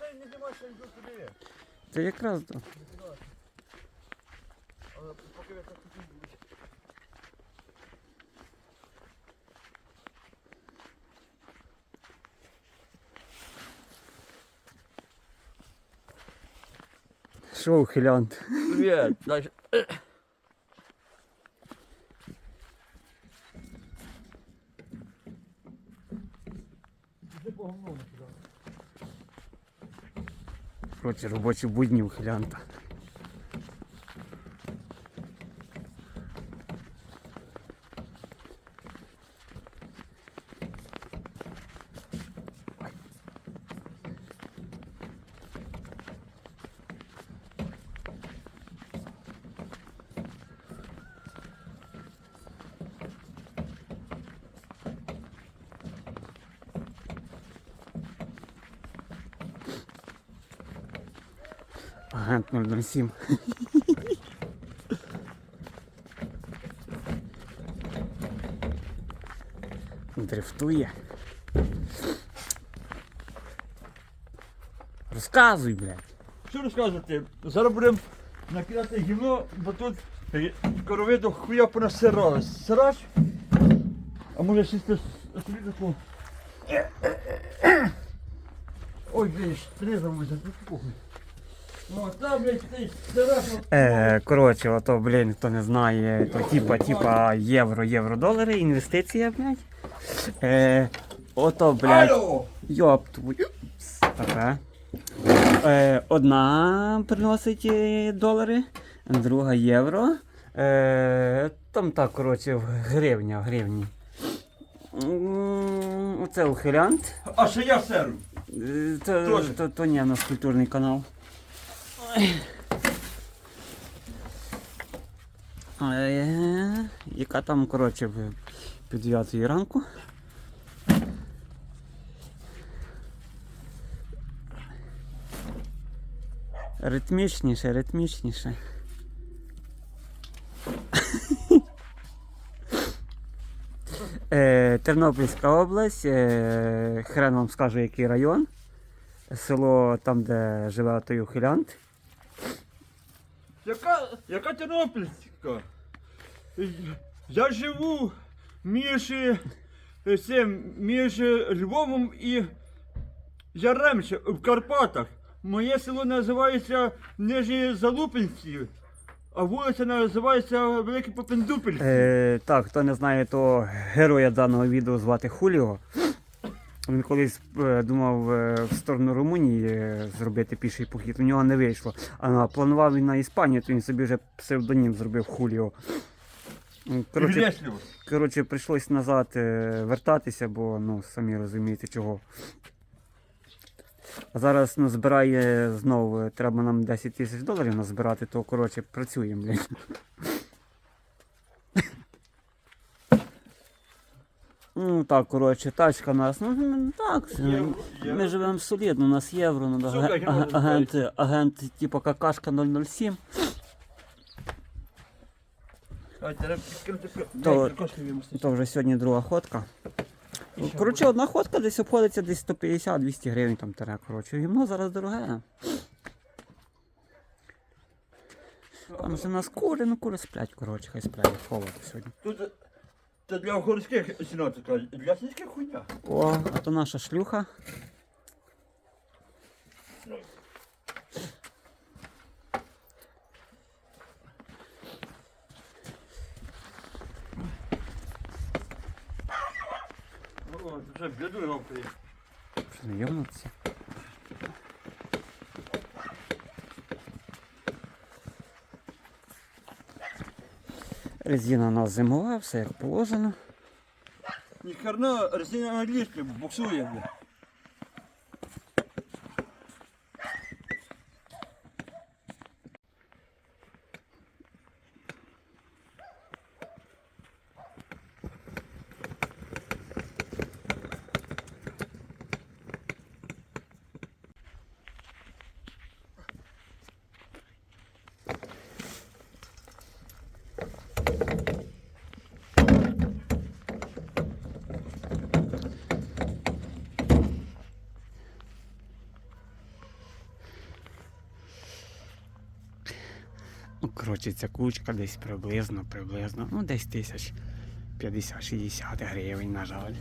ще не що йду туди. Це якраз до. Але поки ви так тут будуть. Що, ухилянт? Привіт, дальше. Коротше, робочі будні ухилянта. Агент 007. Дрифтує. Розказуй, блядь. Що розказувати? Зараз будемо накидати гімно, бо тут е, коровиду хуя понасирали. Сирач, а може сісти собі таку. Ой, блін, стрізав вже, тут похуй. Е, коротше, ото, блін, хто не знає, то типа, типа євро, євро, долари, інвестиція, блядь. Е, ото, блядь. Йоп твою. Така. Е, одна приносить е, долари, друга євро. Е, там так, коротше, в гривня, в гривні. Оце ухилянт. А ще я серу. Е, То, то, то не, у нас культурний канал. Е, яка там, коротше, під 9 ранку. Ритмічніше, ритмічніше. Е, Тернопільська область, е, хрен вам скажу, який район. Село там, де живе той ухилянт. Яка, яка Тернопільська? Я живу між е, між Львовом і Яремче в Карпатах. Моє село називається Нижні Залупинці, а вулиця називається Великий Попендупіль. Е, так, хто не знає, то героя даного відео звати Хуліо. Він колись е, думав е, в сторону Румунії е, зробити піший похід. У нього не вийшло. А планував він на Іспанію, то він собі вже псевдонім зробив Хуліо. Коротше, Грязливо. коротше, прийшлось назад вертатися, бо ну, самі розумієте чого. А зараз ну, збирає знову, треба нам 10 тисяч доларів назбирати, то коротше працюємо. Ну так, коротше, тачка нас. Ну так, Євро, євро. ми живемо солідно, у нас євро, ну, євро ага- агент, агент типу какашка 007. А, треба підкрити То- Дай, кошти вимусити. То вже сьогодні друга ходка. Коротше, одна ходка десь обходиться десь 150-200 гривень там тере, коротше. Гімно зараз дороге. Там же у нас кури, ну кури сплять, коротше, хай сплять, ховати сьогодні. Тут це для городських сінок така, для сільських хуйня. О, а то наша шлюха. О, це вже біду його приїхав. Що не йомнуться? Резина у нас зимова, все як положено. Ніхерна резина англійська буксує. Ну, коротше, ця кучка десь приблизно, приблизно, ну десь тисяч 50-60 гривень, на жаль.